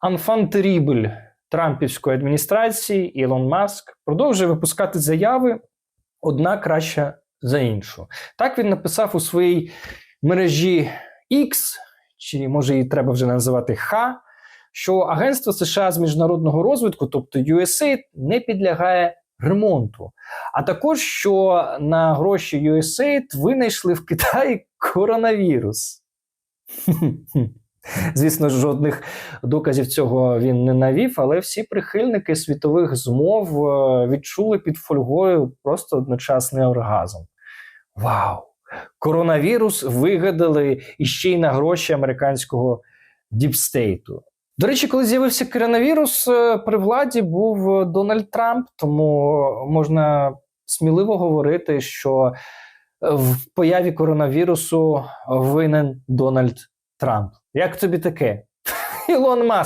анфантерібль Трампівської адміністрації Ілон Маск продовжує випускати заяви, одна краща за іншу. Так він написав у своїй мережі X, чи може її треба вже називати Х, що Агентство США з міжнародного розвитку, тобто USAID, не підлягає ремонту. А також що на гроші USAID винайшли в Китаї коронавірус. Звісно, жодних доказів цього він не навів, але всі прихильники світових змов е, відчули під фольгою просто одночасний оргазм. Вау! Коронавірус вигадали іще й на гроші американського діпстейту. До речі, коли з'явився коронавірус, е, при владі був е, Дональд Трамп, тому можна сміливо говорити, що в появі коронавірусу винен Дональд Трамп. Як тобі таке? Ілон Маск